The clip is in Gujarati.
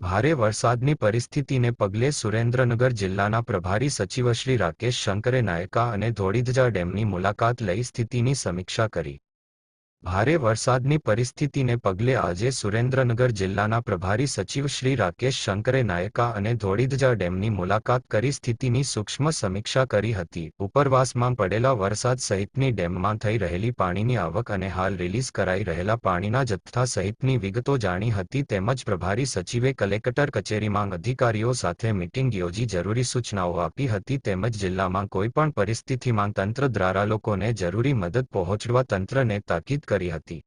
ભારે વરસાદની પરિસ્થિતિને પગલે સુરેન્દ્રનગર જિલ્લાના પ્રભારી સચિવ શ્રી રાકેશ શંકરે નાયકા અને ધોળીધજા ડેમની મુલાકાત લઈ સ્થિતિની સમીક્ષા કરી. ભારે વરસાદની પરિસ્થિતિને પગલે આજે સુરેન્દ્રનગર જિલ્લાના પ્રભારી સચિવ શ્રી રાકેશ શંકરે નાયકા અને ધોળીધજા ડેમની મુલાકાત કરી સ્થિતિની સૂક્ષ્મ સમીક્ષા કરી હતી. ઉપરવાસમાં પડેલા વરસાદ સહિતની ડેમમાં થઈ રહેલી પાણીની આવક અને હાલ રિલીઝ કરાઈ રહેલા પાણીના જથ્થા સહિતની વિગતો જાણી હતી તેમજ પ્રભારી સચિવે કલેક્ટર કચેરીમાં અધિકારીઓ સાથે મિટિંગ યોજી જરૂરી સૂચનાઓ આપી હતી તેમજ જિલ્લામાં કોઈપણ પરિસ્થિતિમાં તંત્ર દ્વારા લોકોને જરૂરી મદદ પહોંચવા તંત્રને તાકીદ કરી હતી.